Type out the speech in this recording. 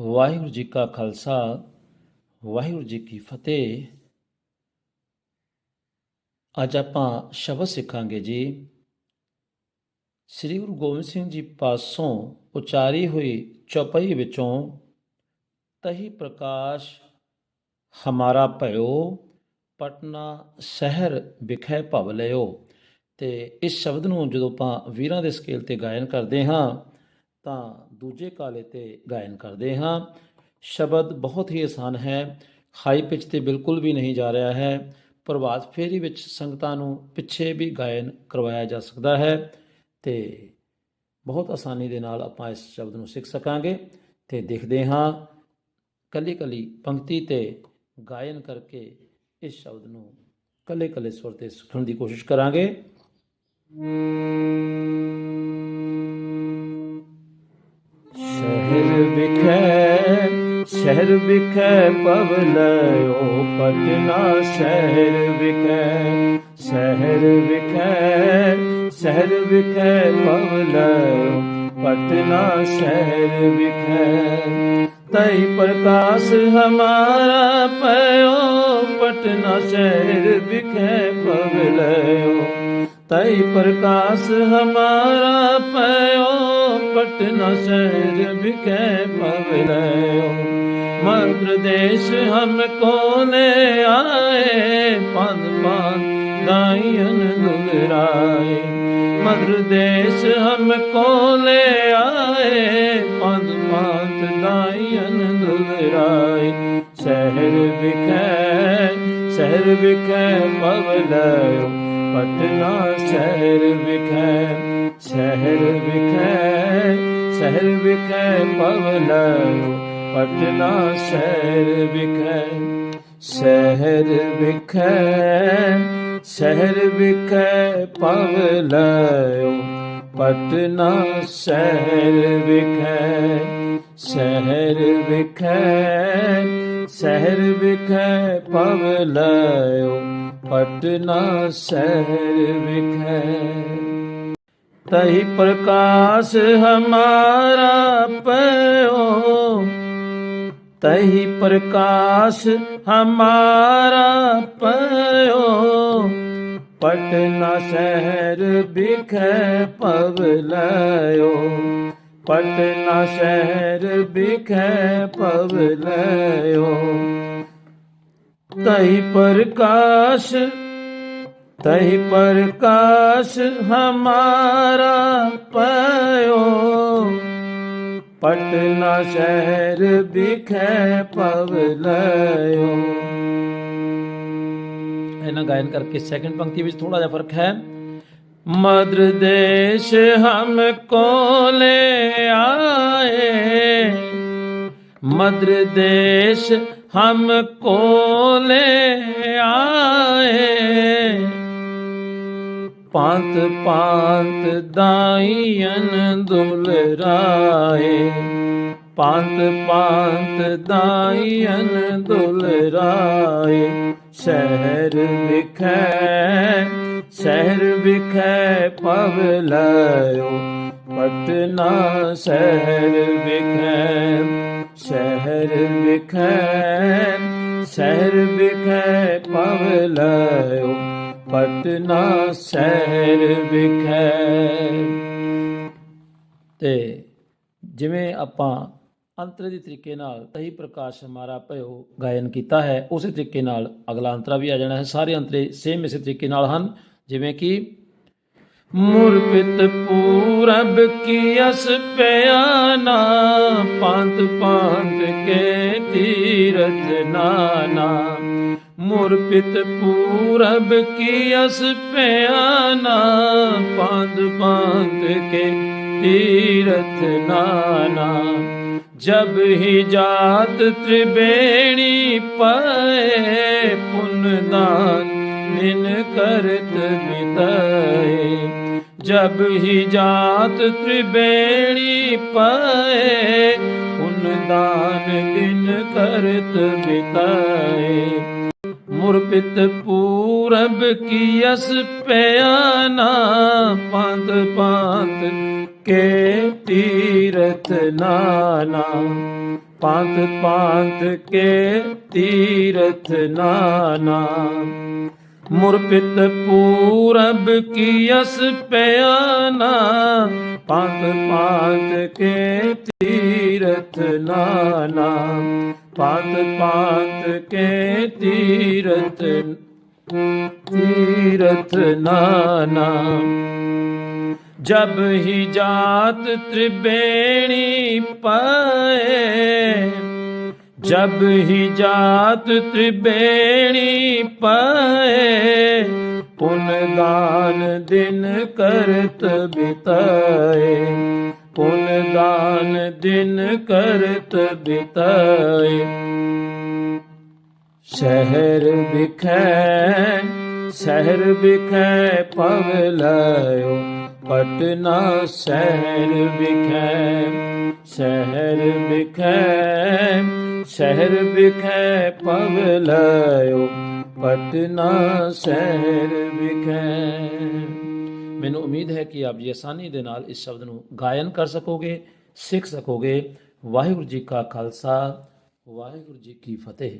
ਵਾਹਿਗੁਰੂ ਜੀ ਕਾ ਖਾਲਸਾ, ਵਾਹਿਗੁਰੂ ਜੀ ਕੀ ਫਤਿਹ। ਅੱਜ ਆਪਾਂ ਸ਼ਬਦ ਸਿੱਖਾਂਗੇ ਜੀ। ਸ੍ਰੀ ਗੁਰੂ ਗੋਬਿੰਦ ਸਿੰਘ ਜੀ ਪਾਸੋਂ ਉਚਾਰੀ ਹੋਈ ਚੌਪਈ ਵਿੱਚੋਂ, ਤਹੀ ਪ੍ਰਕਾਸ਼ ਹਮਾਰਾ ਭਇਓ, ਪਟਨਾ ਸ਼ਹਿਰ ਵਿਖੇ ਭਵ ਲਿਓ ਤੇ ਇਸ ਸ਼ਬਦ ਨੂੰ ਜਦੋਂ ਆਪਾਂ ਵੀਰਾਂ ਦੇ ਸਕੇਲ ਤੇ ਗਾਇਨ ਕਰਦੇ ਹਾਂ ਤਾਂ ਦੂਜੇ ਕਾਲੇ ਤੇ ਗਾਇਨ ਕਰਦੇ ਹਾਂ। ਸ਼ਬਦ ਬਹੁਤ ਹੀ ਆਸਾਨ ਹੈ। ਹਾਈ ਪਿਚ ਤੇ ਬਿਲਕੁਲ ਵੀ ਨਹੀਂ ਜਾ ਰਿਹਾ ਹੈ। ਪ੍ਰਭਾਤ ਫੇਰੀ ਵਿੱਚ ਸੰਗਤਾਂ ਨੂੰ ਪਿੱਛੇ ਵੀ ਗਾਇਨ ਕਰਵਾਇਆ ਜਾ ਸਕਦਾ ਹੈ ਤੇ ਬਹੁਤ ਆਸਾਨੀ ਦੇ ਨਾਲ ਆਪਾਂ ਇਸ ਸ਼ਬਦ ਨੂੰ ਸਿੱਖ ਸਕਾਂਗੇ ਤੇ ਦੇਖਦੇ ਹਾਂ। ਕੱਲੀ ਕੱਲੀ ਪੰਕਤੀ ਤੇ ਗਾਇਨ ਕਰਕੇ ਇਸ ਸ਼ਬਦ ਨੂੰ ਕੱਲੇ ਕੱਲੇ ਸੁਰ ਤੇ ਸਿੱਖਣ ਦੀ ਕੋਸ਼ਿਸ਼ ਕਰਾਂਗੇ। ਸ਼ਹਿਰ ਵਿਖੇ ਪਵਲਓ ਪਟਨਾ ਸ਼ਹਿਰ ਵਿਖੇ। ਸ਼ਹਿਰ ਵਿਖੇ ਸ਼ਹਿਰ ਵਿਖੇ ਪਵਲਓ पटना शहर विखे तई प्रकाश हमारा पयो पटना शहर विखे पगलयो तई प्रकाश हमारा पयो पटना शहर विखे पगलयो मध्य देश हम कोने आए पद पद गायन गुजराए मध्य देश हमको ले आए पंद पांत दाइयन दुलराए शहर बिखे शहर बिखे पवलयो पटना शहर बिखे शहर बिखे शहर बिखे पवलयो पटना शहर बिखे शहर ਸ਼ਹਿਰ ਵਿਖੇ ਪਵ ਲਿਓ, ਪਟਨਾ ਸ਼ਹਿਰ ਵਿਖੇ ਸ਼ਹਿਰ ਵਿਖੇ ਸ਼ਹਿਰ ਵਿਖੇ ਪਵ ਲਿਓ, ਪਟਨਾ ਸ਼ਹਿਰ ਵਿਖੇ। ਤਹੀ ਪ੍ਰਕਾਸ਼ ਹਮਾਰਾ ਪਇਓ तही प्रकाश हमारा पयो पटना शहर बिखे पवलयो पटना शहर बिखे पवलयो तही प्रकाश तही प्रकाश हमारा पयो ਪਟਨਾ ਸ਼ਹਿਰ ਦਿਖੇ ਪਵ ਲਿਓ ਇਹਨਾਂ ਗਾਇਨ ਕਰਕੇ ਸੈਕੰਡ ਪੰਕਤੀ ਵਿੱਚ ਥੋੜਾ ਜਿਹਾ ਫ਼ਰਕ ਹੈ। ਮਦਰ ਦੇਸ਼ ਹਮ ਕੋ ਲੈ ਆਏ। ਮਦਰ ਦੇਸ਼ ਹਮ ਕੋ ਲੈ ਆਏ। ਪੰਤ ਪੰਤ ਦਾਈਨ ਦੁਲਰਾਏ ਪੰਤ ਪੰਤ ਦਾਈਨ ਦੁਲਰਾਏ ਸ਼ਹਿਰ ਵਿਖੇ ਸ਼ਹਿਰ ਵਿਖੇ ਪਵ ਲਾਇਓ। ਪਟਨਾ ਸ਼ਹਿਰ ਵਿਖੇ ਸ਼ਹਿਰ ਵਿਖੇ ਸ਼ਹਿਰ ਵਿਖੇ ਪਵ ਲਾਇਓ। ਘਾਟ ਨਾ ਸਹਿਰ ਵਿਖੇ। ਤੇ ਜਿਵੇਂ ਆਪਾਂ ਅੰਤਰ ਦੀ ਤਰੀਕੇ ਨਾਲ ਤਹੀ ਪ੍ਰਕਾਸ਼ ਮਾਰਾ ਭਇਓ ਗਾਇਨ ਕੀਤਾ ਹੈ, ਉਸੇ ਤਰੀਕੇ ਨਾਲ ਅਗਲਾ ਅੰਤਰਾ ਵੀ ਆ ਜਾਣਾ ਹੈ। ਸਾਰੇ ਅੰਤਰੇ ਸੇਮ ਇਸੇ ਤਰੀਕੇ ਨਾਲ ਹਨ, ਜਿਵੇਂ ਕਿ ਮੁਰਪਿਤ ਪੂਰਬ ਕੀ ਅਸ ਪਿਆਨਾ ਪੰਤ ਪੰਤ ਕੇ ਤੀਰਥ ਨਾਨਾ। ਮੁਰ ਪਿਤ ਪੂਰਬ ਕੀ ਅਸ ਪਿਆਨਾ ਪੰਦ ਪੰਦ ਕੇ ਤੀਰਥ ਨਾਨਾ। ਜਬ ਹੀ ਜਾਤ ਤ੍ਰਿਵੇਣੀ ਪਏ, ਪੁੰਨ ਦਾਨ ਨਿਨ ਕਰਤ ਬਿਤਾਏ ਜਬ ਹੀ ਜਾਤ ਤ੍ਰਿਵੇਣੀ ਪਏ, ਪੁੰਨ ਦਾਨ ਦਿਨ ਕਰਤ ਬਿਤਾਏ ਮੁਰਪਿਤ ਪੂਰਬ ਕੀ ਅਸ ਪਿਆਨਾ ਪੰਤ ਪੰਤ ਕੇ ਤੀਰਥ ਨਾਨਾ। ਪੰਥ ਪੰਥ ਕੇ ਤੀਰਥ ਨਾਨਾ। ਮੁਰਪਿਤ ਪੂਰਬ ਕੀ ਅਸ ਪਿਆਨਾ ਪੰਥ ਪੰਥ ਕੇ ਤੀਰਥ ਨਾਨਾ। ਪੰਥ ਪੰਥ ਕੇ ਤੀਰਥ ਤੀਰਥ ਨਾਨਾ। ਜਬ ਹੀ ਜਾਤ ਤ੍ਰਿਬੇਣੀ ਪਾਏ, ਜਬ ਹੀ ਜਾਤ ਤ੍ਰਿਬੇਣੀ ਪਾਏ, ਪੁਨ ਦਾਨ ਦਿਨ ਕਰਤ ਬਿਤਾਏ। ਪੁਨ ਦਾਨ ਦਿਨ ਕਰਤ ਬਿਤਾਏ। ਸ਼ਹਿਰ ਵਿਖੈ ਸ਼ਹਿਰ ਵਿਖੈ ਪਵਲਾਇਓ ਪਟਨਾ ਸ਼ਹਿਰ ਵਿਖੈ ਸ਼ਹਿਰ ਵਿਖੈ ਸ਼ਹਿਰ ਵਿਖੈ ਪਵਲਾਇਓ ਪਟਨਾ ਸ਼ਹਿਰ ਵਿਖੈ। ਮੈਨੂੰ ਉਮੀਦ ਹੈ ਕਿ ਆਪ ਜੀ ਆਸਾਨੀ ਦੇ ਨਾਲ ਇਸ ਸ਼ਬਦ ਨੂੰ ਗਾਇਨ ਕਰ ਸਕੋਗੇ, ਸਿੱਖ ਸਕੋਗੇ। ਵਾਹਿਗੁਰੂ ਜੀ ਕਾ ਖਾਲਸਾ, ਵਾਹਿਗੁਰੂ ਜੀ ਕੀ ਫਤਿਹ।